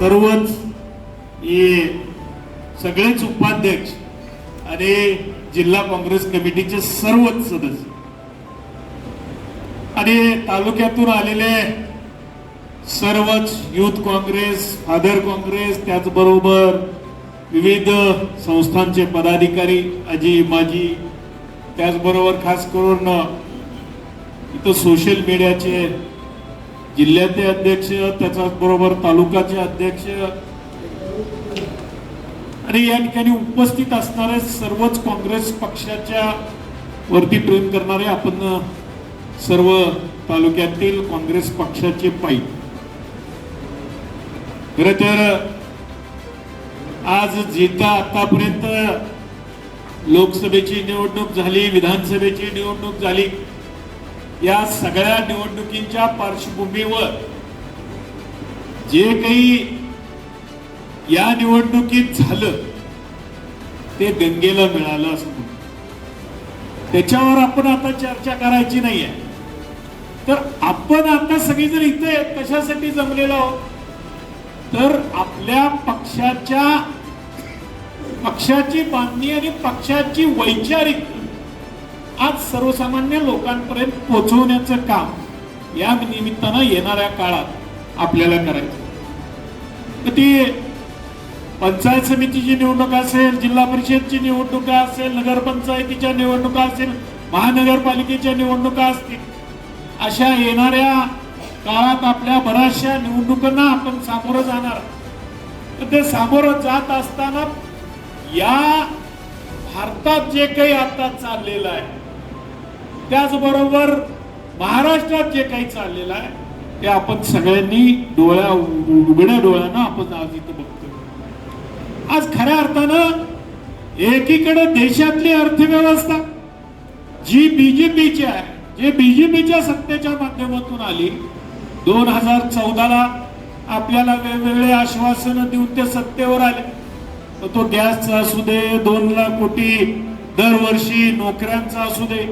सर्वच हे सगळेच उपाध्यक्ष आणि जिल्हा काँग्रेस कमिटीचे सर्वच सदस्य. आणि तालुक्यातून आलेले सर्वच युथ काँग्रेस फादर काँग्रेस त्याचबरोबर विविध संस्थांचे पदाधिकारी आजी माजी त्याचबरोबर खास करून इथं सोशल मीडियाचे जिल्ह्याचे अध्यक्ष त्याच्याच बरोबर तालुकाचे अध्यक्ष आणि या ठिकाणी उपस्थित असणारे सर्वच काँग्रेस पक्षाच्या वरती प्रेम करणारे आपण सर्व तालुक्यातील काँग्रेस पक्षाचे पायी. खर तर आज जिथं आतापर्यंत लोकसभेची निवडणूक झाली विधानसभेची निवडणूक झाली या सगळ्या निवडणुकींच्या पार्श्वभूमीवर जे काही या निवडणुकीत झालं ते दंगेला मिळालं असं त्याच्यावर आपण आता चर्चा करायची नाहीये तर आपण आता सगळेजण इथे कशासाठी जमलेलो आहोत? तर आपल्या पक्षाच्या पक्षाची बांधणी आणि पक्षाची वैचारिक आज सर्वसामान्य लोकांपर्यंत पोहोचवण्याचं काम या निमित्तानं येणाऱ्या काळात आपल्याला करायचं. तर ती पंचायत समितीची निवडणूक असेल जिल्हा परिषदची निवडणुका असेल नगरपंचायतीच्या निवडणुका असेल महानगरपालिकेच्या निवडणुका असतील अशा येणाऱ्या काळात आपल्या बऱ्याचशा निवडणुकांना आपण सामोरं जाणार. तर ते सामोरं जात असताना या भारतात जे काही आता चाललेलं आहे त्याचबरोबर महाराष्ट्रात जे काही चाललेलं आहे ते आपण सगळ्यांनी डोळ्या उघड्या डोळ्यानं आपण आज इथं बघतो आज खऱ्या अर्थानं एकीकडे देशातली अर्थव्यवस्था जी बीजेपीची आहे जे बीजेपीच्या सत्तेच्या माध्यमातून आली दोन हजार चौदाला आपल्याला वेगवेगळे आश्वासनं देऊन ते सत्तेवर आले. तो गॅसचा असू दे दोन लाख कोटी दरवर्षी नोकऱ्यांचा असू दे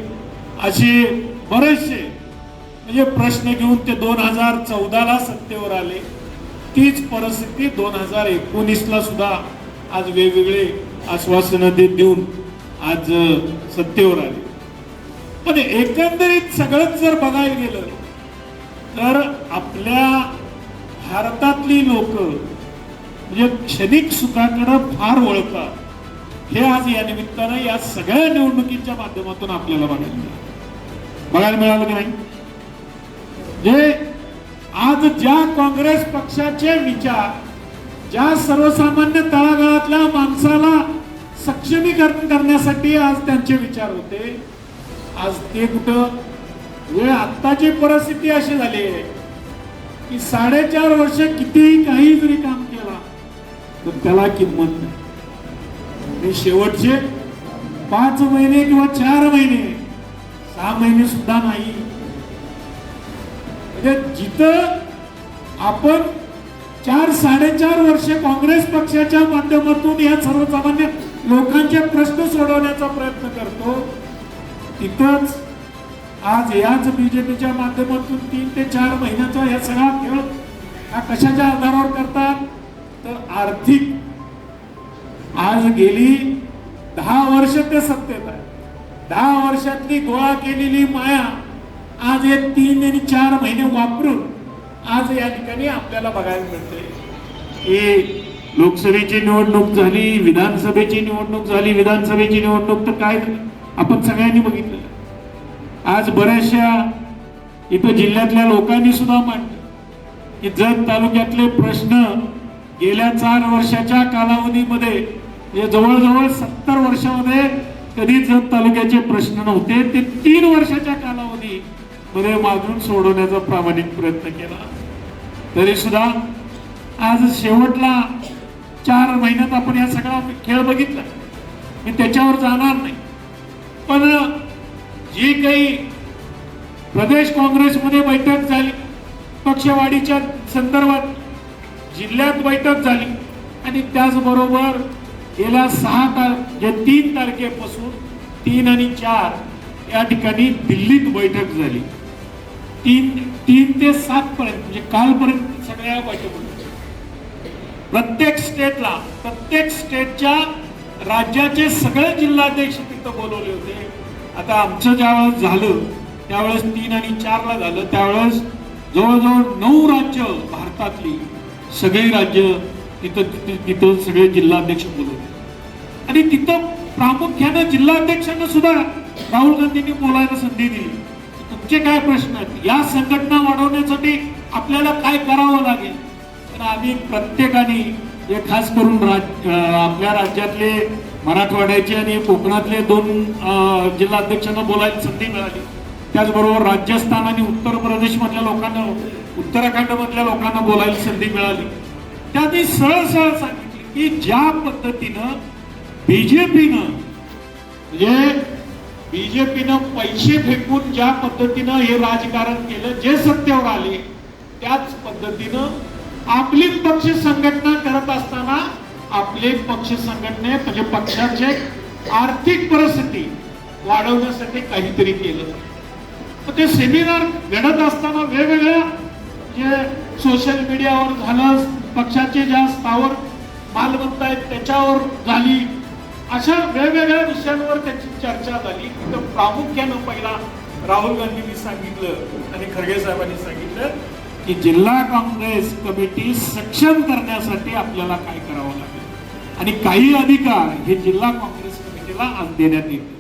असे बरेचसे म्हणजे प्रश्न घेऊन ते दोन हजार चौदाला सत्तेवर आले. तीच परिस्थिती दोन हजार एकोणीसला सुद्धा आज वेगवेगळे आश्वासनं देत देऊन आज सत्तेवर आले. पण एकंदरीत सगळंच जर बघायला गेलं तर आपल्या भारतातली लोक म्हणजे क्षणिक सुखाकडं फार वळतात हे आज या निमित्तानं या सगळ्या निवडणुकीच्या माध्यमातून आपल्याला बघायला मिळालं. बघायला मिळालं की नाही? जे आज ज्या काँग्रेस पक्षाचे विचार ज्या सर्वसामान्य तळागाळातल्या माणसाला सक्षमीकरण करण्यासाठी आज त्यांचे विचार होते आज ते कुठं? वेळ आत्ताची परिस्थिती अशी झाली आहे की साडेचार वर्ष कितीही काही जरी काम केला तर त्याला किंमत नाही. आणि शेवटचे पाच महिने किंवा चार महिने सहा महिने सुद्धा नाही. म्हणजे जिथं आपण चार साडेचार वर्ष काँग्रेस पक्षाच्या माध्यमातून या सर्वसामान्य लोकांचे प्रश्न सोडवण्याचा प्रयत्न करतो तिथंच आज याच बीजेपीच्या माध्यमातून तीन ते चार महिन्याचा या सगळा खेळ हा कशाच्या आधारावर गेली दहा वर्ष ते सत्तेत आहे. दहा वर्षातली गोळा केलेली माया आज हे तीन आणि चार महिने वापरून आज या ठिकाणी आपल्याला बघायला मिळते. की लोकसभेची निवडणूक झाली विधानसभेची निवडणूक झाली विधानसभेची निवडणूक तर काय आपण सगळ्यांनी बघितलं. आज बऱ्याचशा इथं जिल्ह्यातल्या लोकांनी सुद्धा मांडलं की जत तालुक्यातले प्रश्न गेल्या चार वर्षाच्या कालावधीमध्ये म्हणजे जवळजवळ सत्तर वर्षामध्ये कधीच जत तालुक्याचे प्रश्न नव्हते. ते तीन वर्षाच्या कालावधी मध्ये मागून सोडवण्याचा प्रामाणिक प्रयत्न केला. तरी सुद्धा आज शेवटला चार महिन्यात आपण या सगळा खेळ बघितला. मी त्याच्यावर जाणार नाही. पण जी काही प्रदेश काँग्रेसमध्ये बैठक झाली पक्षवाढीच्या संदर्भात जिल्ह्यात बैठक झाली आणि त्याचबरोबर गेल्या सहा तार जे तीन तारखेपासून तीन आणि चार या ठिकाणी दिल्लीत बैठक झाली. तीन तीन ते सात पर्यंत म्हणजे कालपर्यंत सगळ्या बैठक प्रत्येक स्टेटला प्रत्येक स्टेटच्या राज्याचे सगळे जिल्हाध्यक्ष तिथं बोलवले होते. आता आमचं ज्यावेळेस झालं त्यावेळेस तीन आणि चारला झालं. त्यावेळेस जवळजवळ नऊ राज्य भारतातली सगळी राज्य तिथं तिथं तिथं सगळे जिल्हाध्यक्ष बोलवले. आणि तिथं प्रामुख्यानं जिल्हाध्यक्षांना सुद्धा राहुल गांधींनी बोलायला संधी दिली. तुमचे काय प्रश्न आहेत? या संघटना वाढवण्यासाठी आपल्याला काय करावं लागेल? तर आम्ही प्रत्येकाने हे खास करून राज आपल्या राज्यातले मराठवाड्याचे आणि कोकणातले दोन जिल्हाध्यक्षांना बोलायला संधी मिळाली. त्याचबरोबर राजस्थान आणि उत्तर प्रदेशमधल्या लोकांना उत्तराखंडमधल्या लोकांना बोलायला संधी मिळाली. त्यांनी सरळ सरळ सांगितली की ज्या पद्धतीनं बीजेपीनं म्हणजे बीजेपीनं पैसे फेकून ज्या पद्धतीनं हे राजकारण केलं जे सत्तेवर आले त्याच पद्धतीनं आपली पक्ष संघटना करत असताना आपले पक्ष संघटने म्हणजे पक्षाचे आर्थिक परिस्थिती वाढवण्यासाठी काहीतरी केलं. तर ते सेमिनार घडत असताना वेगवेगळ्या जे सोशल मीडियावर झालं पक्षाचे ज्या स्थावर मालमत्ता आहेत त्याच्यावर झाली. अशा वेगवेगळ्या विषयांवर त्याची चर्चा झाली. तिथं प्रामुख्यानं पहिला राहुल गांधींनी सांगितलं आणि खरगे साहेबांनी सांगितलं की जिल्हा काँग्रेस कमिटी सक्षम करण्यासाठी आपल्याला काय करावं लागेल? आणि काही अधिकार हे जिल्हा काँग्रेस कमिटीला आज देण्यात येतील.